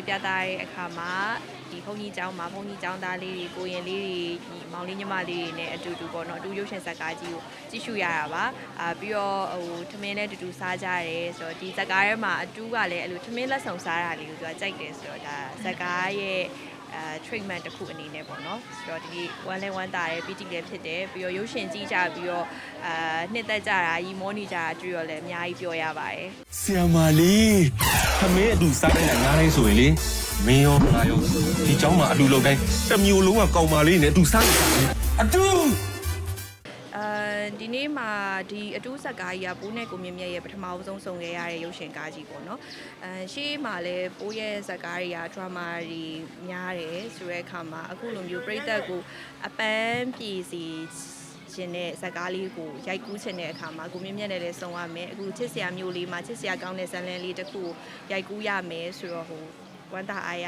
လေးပြသတဲ့အခါမှာဒီဘုန်းကြီးကျောင်းမှာဘုန်းကြီးကျောင်းသားလေးတွေကိုရင်လေးတွေဒီမောင်လေးညီမလေးတွေနဲ့အတူတူပေါ့နော်အတူရုပ်ရှင်ဇာတ်ကားကြီးကိုကြည့်ရှုရတာပါအာပြီးတော့ဟိုထမင်းနဲ့အတူတူစားကြရတယ်ဆိုတော့ဒီဇာတ်ကားထဲမှာအတူကလည်းအဲ့လိုထမင်းလက်ဆောင်စားတာလေးကိုသူကကြိုက်တယ်ဆိုတော့ဒါဇာတ်ကားရဲ့ အဲ treatment တစ်ခုအနေနဲ့ပေါ့နော်ဆိုတော့ဒီဝမ်းလဲဝမ်းတာရဲ့ PT လည်းဖြစ်တယ်ပြီးတော့ရုပ်ရှင်ကြည့်ကြပြီးတော့အာနှစ်သက်ကြတာရီမောနေကြတာတွေ့ရောလည်းအများကြီးပြောရပါတယ် ဆီယမာလေးခမင်းအတူစားတဲ့ငါးတိုင်းဆိုရင်လေမင်းရောငါရောဒီเจ้าမှာအတူလုပ်တိုင်းတစ်မျိုးလုံးကကောင်းပါလေးနဲ့အတူစားနေတာလေအတူ အဲ ဒီနေ့မှာဒီအတူးဆက်ကားကြီးကပိုးနဲ့ကိုမြင့်မြတ်ရဲ့ပထမအဆုံးဆောင်ခဲ့ရတဲ့ရုပ်ရှင်ကားကြီးပေါ့နော်အဲရှေးမှာလည်းပိုးရဲ့ဇာတ်ကားတွေက drama တွေများတယ်ဆိုတဲ့အခါမှာအခုလိုမျိုးပြိသက်ကိုအပန်းပြေစီရှင်တဲ့ဇာတ်ကားလေးကိုရိုက်ကူးချင်တဲ့အခါမှာကိုမြင့်မြတ်နဲ့လည်းဆုံရမယ်အခုချစ်စရာမျိုးလေးမှာချစ်စရာကောင်းတဲ့ဇာတ်လမ်းလေးတစ်ခုကိုရိုက်ကူးရမယ်ဆိုတော့ဟိုဝမ်းသာအားရ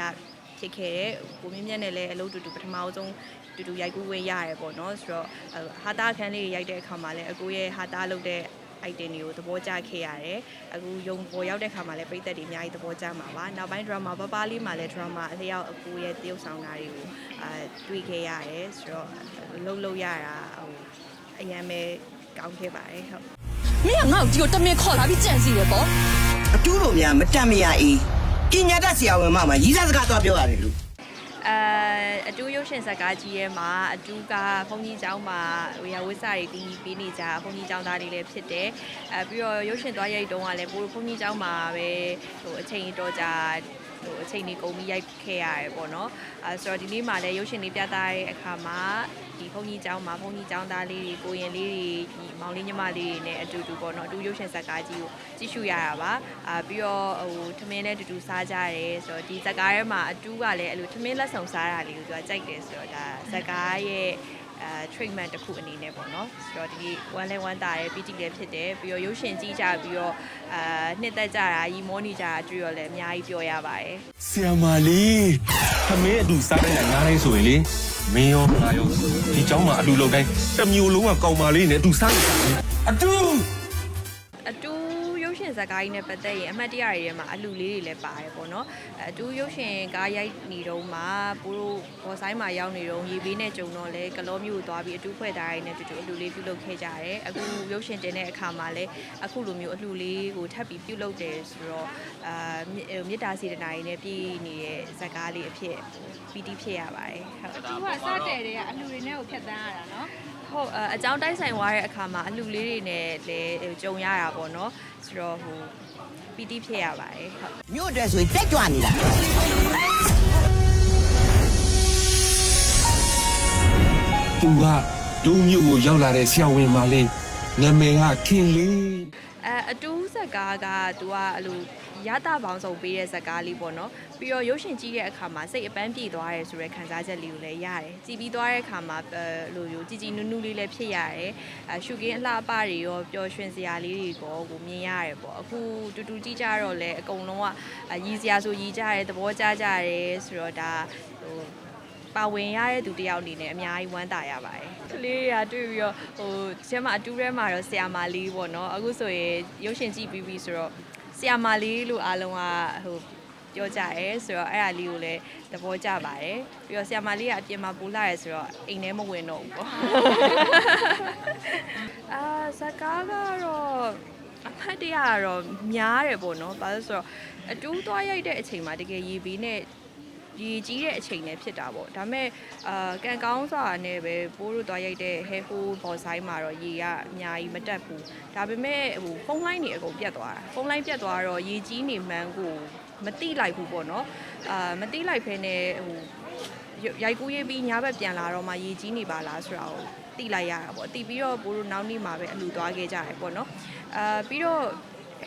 ဖြစ်ခဲ့တဲ့ကိုမြင့်မြတ်နဲ့လည်းအလုပ်တူတူပထမအဆုံးတူတူရိုက်ကူးဝင်ရတယ်ပေါ့နော်ဆိုတော့အဲ့ဟာတာခန်းလေးရိုက်တဲ့အခါမှာလည်းအကိုရဲ့ဟာတာလုပ်တဲ့ item တွေကိုသဘောကျခဲ့ရတယ်အခုရုံပေါ်ရောက်တဲ့ခါမှာလည်းပိတ်သက်တွေအများကြီးသဘောကျမှာပါနောက်ပိုင်း drama ပပလေးမှာလည်း drama အလျောက်အကိုရဲ့တရုပ်ဆောင်တာတွေကိုအာတွေ့ခဲ့ရတယ်ဆိုတော့လှုပ်လှုပ်ရတာဟိုအရင်ပဲကောင်းခဲ့ပါတယ်ဟုတ်မင်းကငါ့ကိုဒီကိုတမင်ခေါ်လာပြီးကြံစီရပေါ့အတူလိုများမတတ်မရအေး ပညာတတ်ဆရာဝန်မမှာရီးစားစကားသွားပြောရတယ်လို့အဲအတူရုပ်ရှင်ဇာတ်ကားကြီးရဲ့မှာအတူကဘုန်းကြီးကျောင်းမှာဝေယဝိစာတွေတီးပေးနေကြဘုန်းကြီးကျောင်းသားတွေလည်းဖြစ်တယ်အဲပြီးတော့ရုပ်ရှင်သွားရိုက်တုန်းကလည်းဘိုးဘုန်းကြီးကျောင်းမှာပဲဟိုအချိန်တော်ကြာ ဟိုအချိန်ကြီးကုန်ပြီးရိုက်ခဲ့ရတယ်ပေါ့နော်အဲဆိုတော့ဒီနေ့မှာလည်းရုပ်ရှင်လေးပြသတဲ့အခါမှာဒီဘုန်းကြီးကျောင်းမှာဘုန်းကြီးကျောင်းသားလေးတွေကိုရင်လေးတွေဒီမောင်လေးညီမလေးတွေနဲ့အတူတူပေါ့နော်အတူရုပ်ရှင်ဇာတ်ကားကြီးကိုကြည့်ရှုရတာပါအာပြီးတော့ဟိုထမင်းနဲ့အတူတူစားကြရတယ်ဆိုတော့ဒီဇာတ်ကားထဲမှာအတူကလည်းအဲ့လိုထမင်းလက်ဆောင်စားတာလေးကိုသူကကြိုက်တယ်ဆိုတော့ဒါဇာတ်ကားရဲ့ အဲ treatment တစ်ခုအနေနဲ့ပေါ့နော်ဆိုတော့ဒီဝမ်းလဲဝမ်းတာရဲ့ PT လည်းဖြစ်တယ်ပြီးတော့ရုပ်ရှင်ကြည့်ကြပြီးတော့အာနှစ်သက်ကြတာရီမောနေကြတာတွေ့ရောလည်းအများကြီးပြောရပါတယ် ဆီယမာလေးခမင်းအတူစားတဲ့ငါးတိုင်းဆိုရင်လေမင်းရောငါရောဒီเจ้าမှာအတူလုပ်တိုင်းတစ်မျိုးလုံးကကောင်းပါလေးနဲ့အတူစားနေတာလေအတူ အတူရုပ်ရှင် ဇာတ်ကားကြီးနဲ့ပတ်သက်ရင်အမှတ်တရတွေထဲမှာအလူလေးတွေလည်းပါတယ်ပေါ့နော်အတူရုပ်ရှင်ကားရိုက်နေတော့မှပိုးတို့ဘော်ဆိုင်မှာရောက်နေတော့ရေဘေးနဲ့ကြုံတော့လဲကလောမျိုးကိုသွားပြီးအတူဖွဲ့သားရင်းနဲ့တူတူအလူလေးပြုလုပ်ခဲ့ကြရတယ်အခုရုပ်ရှင်တင်တဲ့အခါမှာလည်းအခုလိုမျိုးအလူလေးကိုထပ်ပြီးပြုလုပ်တယ်ဆိုတော့အာမြေတားစေတနာရင်းနဲ့ပြည်နေတဲ့ဇာတ်ကားလေးအဖြစ်ပီတိဖြစ်ရပါတယ်ဟုတ်သူကစတဲ့တွေကအလူတွေနဲ့ကိုဖြတ်တန်းရတာနော် ဟုတ်အအကြောင်းတိုက်ဆိုင်သွားတဲ့အခါမှာအလှလေးတွေနဲ့လည်းကြုံရတာပေါ့နော်ဆိုတော့ဟိုပီတိဖြစ်ရပါတယ်ဟုတ်မြို့အတွက်ဆိုရင်တက်ကြွနေတာသူကဒုံမြို့ကိုရောက်လာတဲ့ဆရာဝန်မလေးနာမည်ကခင်လေး အဲအတူးဇက်ကားကသူကအဲ့လိုရတာပေါင်းစုံပေးတဲ့ဇက်ကားလေးပေါ့နော်ပြီးတော့ရုပ်ရှင်ကြည့်တဲ့အခါမှာစိတ်အပန်းပြေသွားရဲဆိုတဲ့ခံစားချက်လေးကိုလည်းရတယ်ကြည်ပြီးသွားတဲ့အခါမှာအဲလိုမျိုးကြည်ကြည်နူးနူးလေးလည်းဖြစ်ရတယ်အဲရှုကင်းအလှအပတွေရောပျော်ရွှင်စရာလေးတွေကိုကိုမြင်ရတယ်ပေါ့အခုတူတူကြည့်ကြတော့လေအကုန်လုံးကအဲရည်စရာဆိုရည်ကြတယ်သဘောကျကြတယ်ဆိုတော့ဒါဟို ပါဝင်ရတဲ့သူတယောက်အနေနဲ့အများကြီးဝမ်းသာရပါတယ်။ကလေးတွေကတွေ့ပြီးတော့ဟိုကျမအတူထဲမှာတော့ဆီယာမာလေးပေါ့နော်။အခုဆိုရင်ရုပ်ရှင်ကြည့်ပြီးပြီဆိုတော့ဆီယာမာလေးလို့အားလုံးကဟိုပြောကြရဲဆိုတော့အဲ့ဒါလေးကိုလည်းသဘောကျပါတယ်။ပြီးတော့ဆီယာမာလေးကအပြင်မှာပူလာရဲဆိုတော့အိမ်ထဲမဝင်တော့ဘူးပေါ့။အာဇာကားကတော့အဖတ်တရကတော့များတယ်ပေါ့နော်။ဘာလို့လဲဆိုတော့အတူသွားရိုက်တဲ့အချိန်မှာတကယ်ရေပြီးနဲ့ ရေကြီးတဲ့အချိန်နဲ့ဖြစ်တာပေါ့ဒါပေမဲ့အာကန်ကောင်းစွာနဲ့ပဲပိုးတို့သွားရိုက်တဲ့ဟဲဟိုးဘော်ဆိုင်မှာတော့ရေကအများကြီးမတက်ဘူးဒါပေမဲ့ဟိုဖုန်းလိုင်းတွေအကုန်ပြတ်သွားတာဖုန်းလိုင်းပြတ်သွားတော့ရေကြီးနေမှန်းကိုမတိလိုက်ဘူးပေါ့နော်အာမတိလိုက်ဖ ೇನೆ ဟိုရိုက်ကူးရေးပြီးညဘက်ပြန်လာတော့မှရေကြီးနေပါလားဆိုတာကိုတိလိုက်ရတာပေါ့တိပြီးတော့ပိုးတို့နောက်နေ့မှာပဲအလူသွားခဲ့ကြတယ်ပေါ့နော်အာပြီးတော့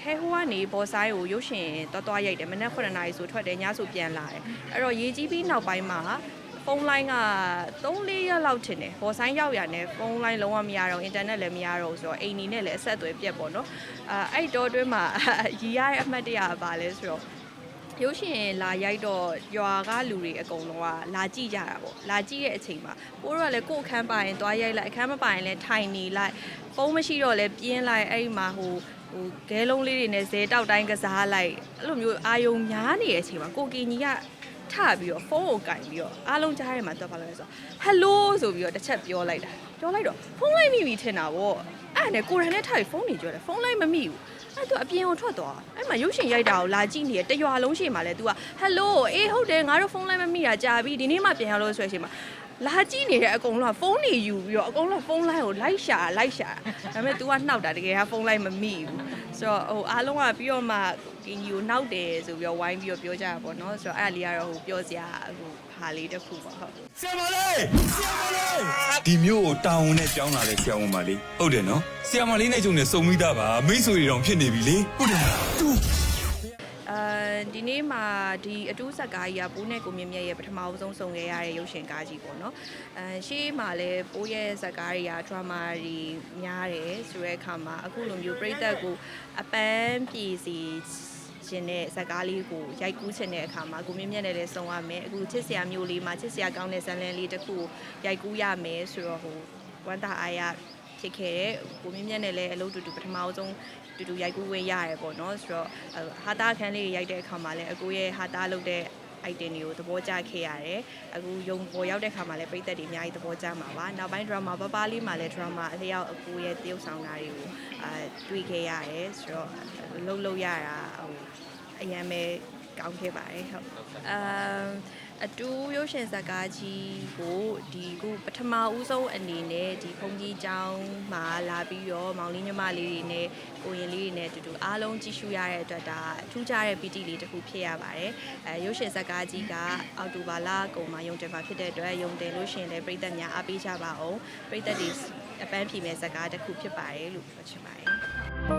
ဟဲဟိုကနေဘော်ဆိုင်ကိုရုပ်ရှင်တော်တော်ရိုက်တယ်မနက်9နာရီဆိုထွက်တယ်ညဆိုပြန်လာတယ်အဲ့တော့ရေးကြီးပြီးနောက်ပိုင်းမှာဖုန်းလိုင်းက3-4ရက်လောက်ထင်တယ်ဘော်ဆိုင်ရောက်ရနဲ့ဖုန်းလိုင်းလုံးဝမရတော့အင်တာနက်လည်းမရတော့ဘူးဆိုတော့အိမ်နီနဲ့လည်းအဆက်အသွယ်ပြတ်ပေါ့နော်အာအဲ့တော့အတွင်းမှာရီရတဲ့အမှတ်တရပါလဲဆိုတော့ရုပ်ရှင်လာရိုက်တော့ရွာကလူတွေအကုန်လုံးကလာကြည့်ကြတာပေါ့လာကြည့်တဲ့အချိန်မှာပိုးတော့လည်းကိုယ့်အခန်းပါရင်သွားရိုက်လိုက်အခန်းမပါရင်လည်းထိုင်နေလိုက်ဖုန်းမရှိတော့လည်းပြင်းလိုက်အဲ့ဒီမှာဟို ဟိဟိုဂဲလုံးလေးတွေနဲ့ဇဲတောက်တိုင်းကစားလိုက်အဲ့လိုမျိုးအာယုံများနေတဲ့အချိန်မှာကိုကင်ကြီးကထပြီးတော့ဖုန်းကိုကင်ပြီးတော့အားလုံးကြားထဲမှာတော့ပါလို့လဲဆိုတော့ဟယ်လိုဆိုပြီးတော့တစ်ချက်ပြောလိုက်တာပြောလိုက်တော့ဖုန်းလိုက်မိပြီထင်တာဗောအဲ့ဒါနဲ့ကိုရန်နဲ့ထားပြီးဖုန်းနေကြတယ်ဖုန်းလိုက်မမိဘူးအဲ့သူအပြင်ကိုထွက်သွားအဲ့မှာရုပ်ရှင်ရိုက်တာကိုလာကြည့်နေတယ်တရွာလုံးရှိမှလဲ तू ကဟယ်လိုအေးဟုတ်တယ်ငါတို့ဖုန်းလိုက်မမိတာကြာပြီဒီနေ့မှပြန်ရလို့ဆိုရရှိမှာ လာကြည့်နေတဲ့အကုန်လုံးကဖုန်းနေယူပြီးတော့အကုန်လုံးဖုန်းလိုင်းကိုလိုက်ရှာလိုက်ရှာဒါပေမဲ့ तू ကနှောက်တာတကယ်ကဖုန်းလိုက်မမိဘူးဆိုတော့ဟိုအားလုံးကပြီးတော့မှကင်ကြီးကိုနှောက်တယ်ဆိုပြီးတော့ဝိုင်းပြီးတော့ပြောကြတာပေါ့နော်ဆိုတော့အဲ့ဒါလေးကတော့ဟိုပြောစရာဟိုဟာလေးတစ်ခုပေါ့ဟုတ်ဆရာမလေးဆရာမလေးဒီမျိုးကိုတာဝန်နဲ့ကြောင်းလာတဲ့ဆရာဝန်မလေးဟုတ်တယ်နော်ဆရာမလေးနဲ့ကျုံနဲ့စုံမိတာပါမိတ်ဆွေတွေတောင်ဖြစ်နေပြီလေဟုတ်တယ်မလားတူအဲ ဒီနေ့မှာဒီအတူးဆက်ကားကြီးကပိုးနဲ့ကိုမြင့်မြတ်ရဲ့ပထမအဆုံးဆောင်ခဲ့ရတဲ့ရုပ်ရှင်ကားကြီးပေါ့နော်အဲရှေးမှာလည်းပိုးရဲ့ဇက်ကားတွေက drama တွေများတယ်ဆိုတဲ့အခါမှာအခုလိုမျိုးပြိသက်ကိုအပန်းပြေစီရှင်တဲ့ဇက်ကားလေးကိုရိုက်ကူးချင်တဲ့အခါမှာကိုမြင့်မြတ်နဲ့လည်းစုံရမယ်အခုချစ်စရာမျိုးလေးမှာချစ်စရာကောင်းတဲ့ဇာတ်လမ်းလေးတစ်ခုကိုရိုက်ကူးရမယ်ဆိုတော့ဟိုဝမ်းသာအားရ ဖြစ်ခဲ့တဲ့ကိုမြင့်မြတ်နဲ့လည်းအလုပ်တူတူပထမဆုံးတူတူရိုက်ကူးဝင်ရတယ်ပေါ့နော်ဆိုတော့ဟာတာခန်းလေးရိုက်တဲ့အခါမှာလည်းအကိုရဲ့ဟာတာလုပ်တဲ့ item တွေကိုသဘောကျခဲ့ရတယ်အခုယုံပေါ်ရောက်တဲ့ခါမှာလည်းပြိသက်တွေအများကြီးသဘောကျမှာပါနောက်ပိုင်း drama ပပလေးမှာလည်း drama အလျောက်အကိုရဲ့တရုပ်ဆောင်တာတွေကိုအာတွေ့ခဲ့ရတယ်ဆိုတော့လှုပ်လှုပ်ရတာဟိုအရင်ပဲကောင်းခဲ့ပါတယ်ဟုတ်အမ် အတူရုပ်ရှင်ဇာတ်ကားကြီးကိုဒီခုပထမဦးဆုံးအနေနဲ့ဒီဖုန်ကြီးကျောင်းမှာလာပြီးတော့မောင်လေးညီမလေးတွေနဲ့ကိုရင်လေးတွေနဲ့အတူတူအားလုံးကြည့်ရှုရတဲ့အတွက်ဒါအထူးခြားတဲ့ပီတိလေးတစ်ခုဖြစ်ရပါတယ်အဲရုပ်ရှင်ဇာတ်ကားကြီးကအောက်တိုဘာလကုန်မှာရုံတင်မှာဖြစ်တဲ့အတွက်ရုံတင်လို့ရှရင်လည်းပြည်သက်များအားပေးကြပါအောင်ပြည်သက်တွေအပန်းဖြေမဲ့ဇာတ်ကားတစ်ခုဖြစ်ပါတယ်လို့ပြောချင်ပါတယ်